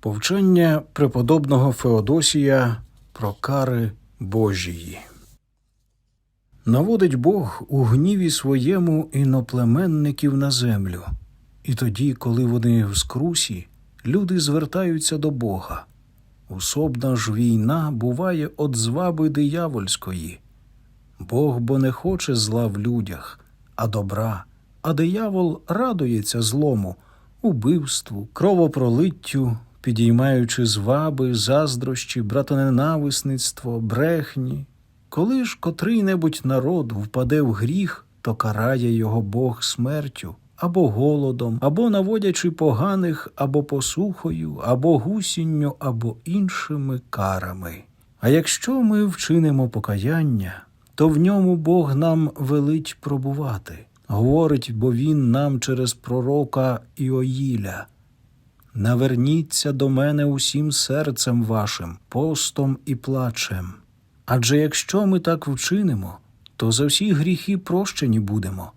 Повчання преподобного Феодосія про кари Божії. Наводить Бог у гніві своєму іноплеменників на землю, і тоді, коли вони в скрусі, люди звертаються до Бога. Усобна ж війна буває от зваби диявольської. Бог бо не хоче зла в людях, а добра, а диявол радується злому, убивству, кровопролиттю, підіймаючи зваби, заздрощі, братоненависництво, брехні. Коли ж котрий-небудь народ впаде в гріх, то карає його Бог смертю, або голодом, або наводячи поганих, або посухою, або гусінню, або іншими карами. А якщо ми вчинимо покаяння, то в ньому Бог нам велить пробувати. Говорить, бо він нам через пророка Іоїля. Наверніться до мене усім серцем вашим, постом і плачем. Адже якщо ми так вчинимо, то за всі гріхи прощені будемо.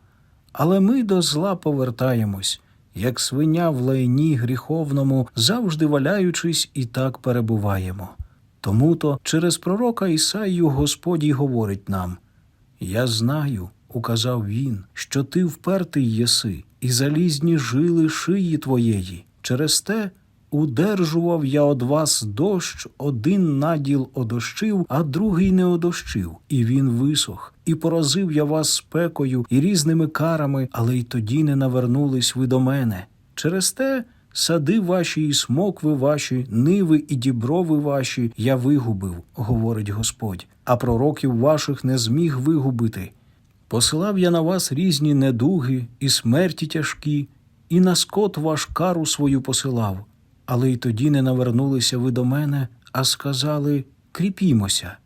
Але ми до зла повертаємось, як свиня в лайні гріховному, завжди валяючись, і так перебуваємо. Тому то через пророка Ісаю Господь і говорить нам: Я знаю, указав він, що ти впертий єси, і залізні жили шиї твоєї. Через те удержував я од вас дощ, один наділ одощив, а другий не одощив, і він висох, і поразив я вас спекою і різними карами, але й тоді не навернулись ви до мене. Через те сади ваші і смокви ваші, ниви і діброви ваші я вигубив, говорить Господь, а пророків ваших не зміг вигубити. Посилав я на вас різні недуги і смерті тяжкі, і на скот ваш кару свою посилав, але й тоді не навернулися ви до мене, а сказали кріпімося.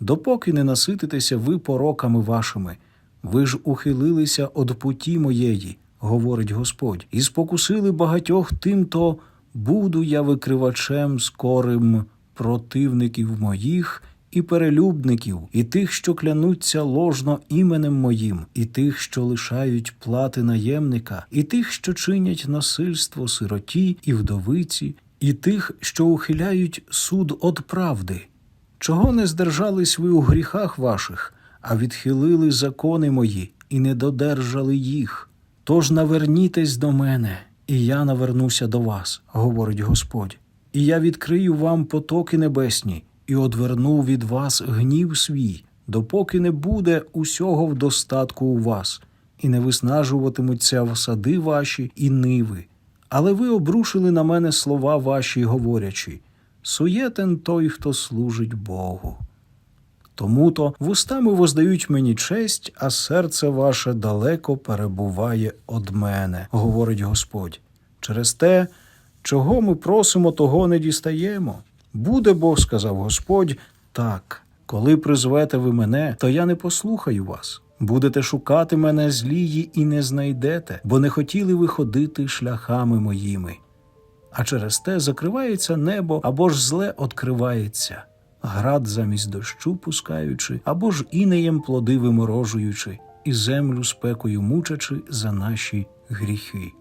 Допоки не насититеся ви пороками вашими, ви ж ухилилися од путі моєї, говорить Господь, і спокусили багатьох тим, то буду я викривачем скорим противників моїх і перелюбників, і тих, що клянуться ложно іменем моїм, і тих, що лишають плати наємника, і тих, що чинять насильство сироті і вдовиці, і тих, що ухиляють суд од правди. Чого не здержались ви у гріхах ваших, а відхилили закони мої і не додержали їх? Тож навернітесь до мене, і я навернуся до вас, говорить Господь, і я відкрию вам потоки небесні і одверну від вас гнів свій, допоки не буде усього в достатку у вас, і не виснажуватимуться сади ваші і ниви. Але ви обрушили на мене слова ваші, говорячи суєтен той, хто служить Богу. Тому то вустами воздають мені честь, а серце ваше далеко перебуває од мене, говорить Господь. Через те, чого ми просимо, того не дістаємо. Буде Бог, сказав Господь, так, коли призвете ви мене, то я не послухаю вас. Будете шукати мене злії і не знайдете, бо не хотіли ви ходити шляхами моїми. А через те закривається небо або ж зле откривається, град замість дощу пускаючи, або ж інеєм плоди виморожуючи, і землю спекою мучачи за наші гріхи.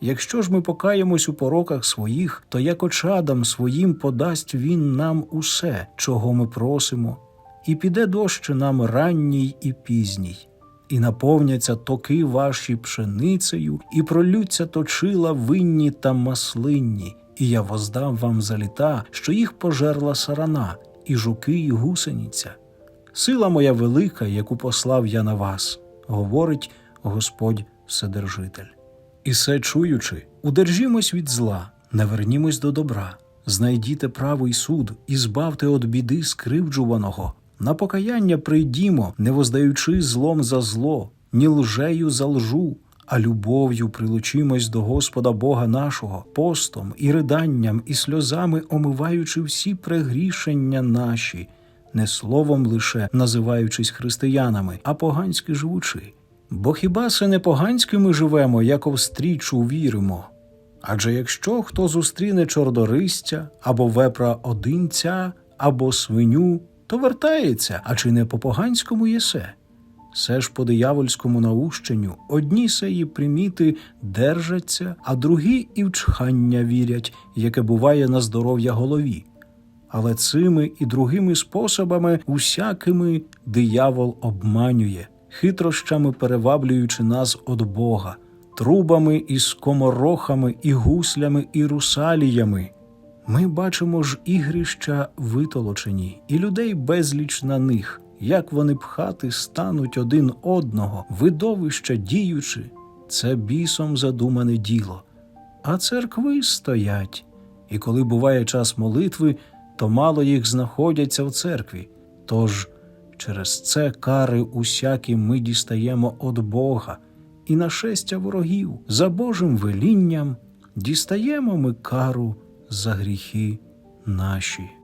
Якщо ж ми покаємось у пороках своїх, то як очадам своїм подасть він нам усе, чого ми просимо, і піде дощ нам ранній і пізній, і наповняться токи ваші пшеницею, і пролються точила винні та маслинні, і я воздам вам за літа, що їх пожерла сарана, і жуки, і гусениця. Сила моя велика, яку послав я на вас, говорить Господь Вседержитель. І се чуючи, удержімось від зла, навернімось до добра, знайдіте правий суд і збавте од біди скривджуваного. На покаяння прийдімо, не воздаючи злом за зло, ні лжею за лжу, а любов'ю прилучимось до Господа Бога нашого, постом і риданням, і сльозами омиваючи всі прегрішення наші, не словом лише називаючись християнами, а поганськи живучи. Бо хіба се не поганськи ми живемо, як овстрічу віримо? Адже якщо хто зустріне чордористя або вепра одинця, або свиню, то вертається, а чи не по поганському єсе? Все ж по диявольському наущенню одні сеї приміти держаться, а другі і в чхання вірять, яке буває на здоров'я голові. Але цими і другими способами усякими диявол обманює, хитрощами переваблюючи нас від Бога, трубами і скоморохами, і гуслями, і русаліями. Ми бачимо ж ігрища витолочені, і людей безліч на них, як вони пхати стануть один одного, видовища діючи, це бісом задумане діло. А церкви стоять, і коли буває час молитви, то мало їх знаходяться в церкві. Тож через це кари усякі ми дістаємо від Бога, і нашестя ворогів за Божим велінням дістаємо ми кару за гріхи наші.